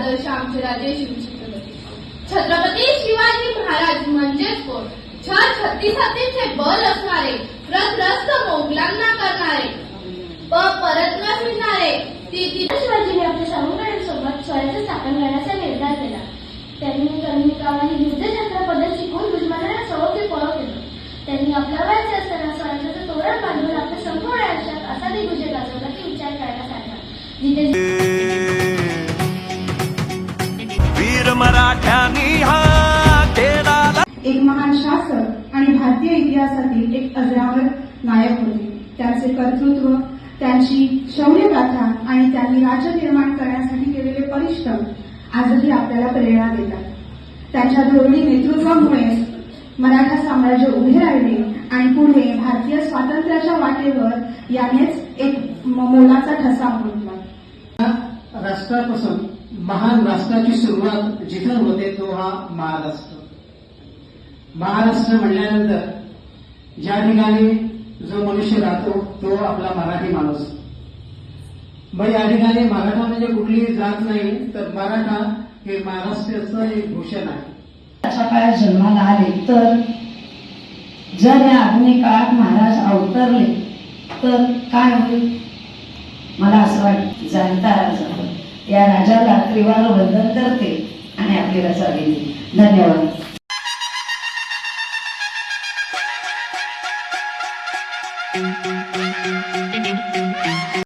आदर्श आमचे राजे शिवछत्रपती छत्रपती शिवाजी महाराज म्हणजेच कोण? छान छत्तीसातीचे बल असणारे प्रग्रस्त मोगलांना करणारे व परत न फिरणारे शिवाजीने आपल्या शाहूराजांसोबत स्वराज्य स्थापन करण्याचा निर्धार केला. त्यांनी कर्णिकावाही युद्धचक्र पद्धत शिकून दुश्मनाला भारतीय इतिहासातील एक अजरामर नायक होते. त्यांचे कर्तृत्व त्यांची शौर्यगाथा आणि त्यांनी राज्य निर्माण करण्यासाठी केलेले परिश्रम आजही आपल्याला प्रेरणा देतात. त्यांच्या धोरणी नेतृत्वामुळे मराठा साम्राज्य उभे राहिले आणि पुढे भारतीय स्वातंत्र्याच्या वाटेवर यानेच एक मोलाचा ठसा उमटला राष्ट्रापासून महान राष्ट्राची सुरुवात जिथं होते तो हा महाराष्ट्र महाराष्ट्र म्हणल्यानंतर ज्या ठिकाणी जो मनुष्य राहतो तो आपला मराठी माणूस. मग या ठिकाणी मराठा म्हणजे कुठलीही जात नाही तर मराठा हे महाराष्ट्राचं एक भूषण आहे. अशा काळात जन्माला आले तर जर या आधुनिक काळात महाराज अवतरले तर काय होईल? मला असं वाटतं जाणता राजा या राजाला त्रिवार वंदन करते आणि आपली रचा गेली धन्यवाद.